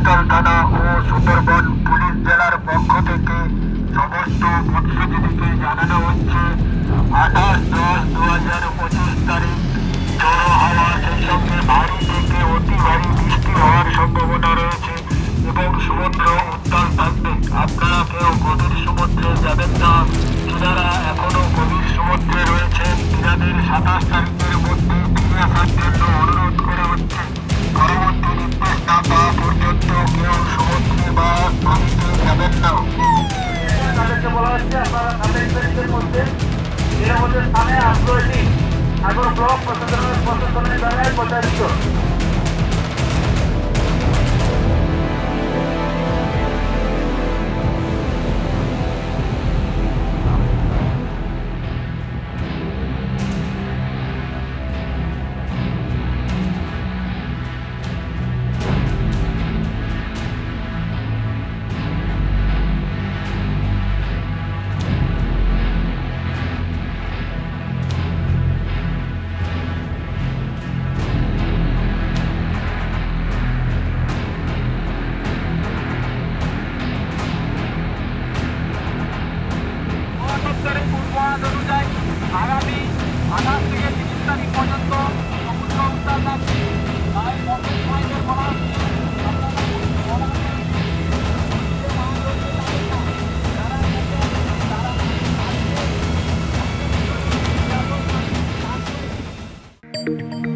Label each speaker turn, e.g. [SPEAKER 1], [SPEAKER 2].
[SPEAKER 1] Coastal থানা ও Sundarban police জেলার পক্ষ থেকে সমস্ত মৎস্যজীবীকে জানানো হচ্ছে, আঠাশ দশ দু হাজার পঁচিশ তারিখ ঝোড়ো হাওয়া সেই সঙ্গে ভারী থেকে অতি ভারী বৃষ্টি হওয়ার সম্ভাবনা রয়েছে এবং সমুদ্র উত্তাল থাকবে। আপনারা কেউ গভীর সমুদ্রে যাবেন না। যারা এখনও গভীর সমুদ্রে রয়েছেন তাদের সাতাশ তারিখের হচ্ছে
[SPEAKER 2] আপনারা সাতাইশ তারিখের মধ্যে এর মধ্যে স্থানে নিন। এখন ব্লক প্রশাসনের প্রশাসনের দ্বারাই প্রচারিত উত্তরে পূর্বাভাস অনুযায়ী আগামী আঠাশ থেকে তিরিশ তারিখ পর্যন্ত সমুদ্র উত্তাল থাকবে। তাই নতুন বলা thank you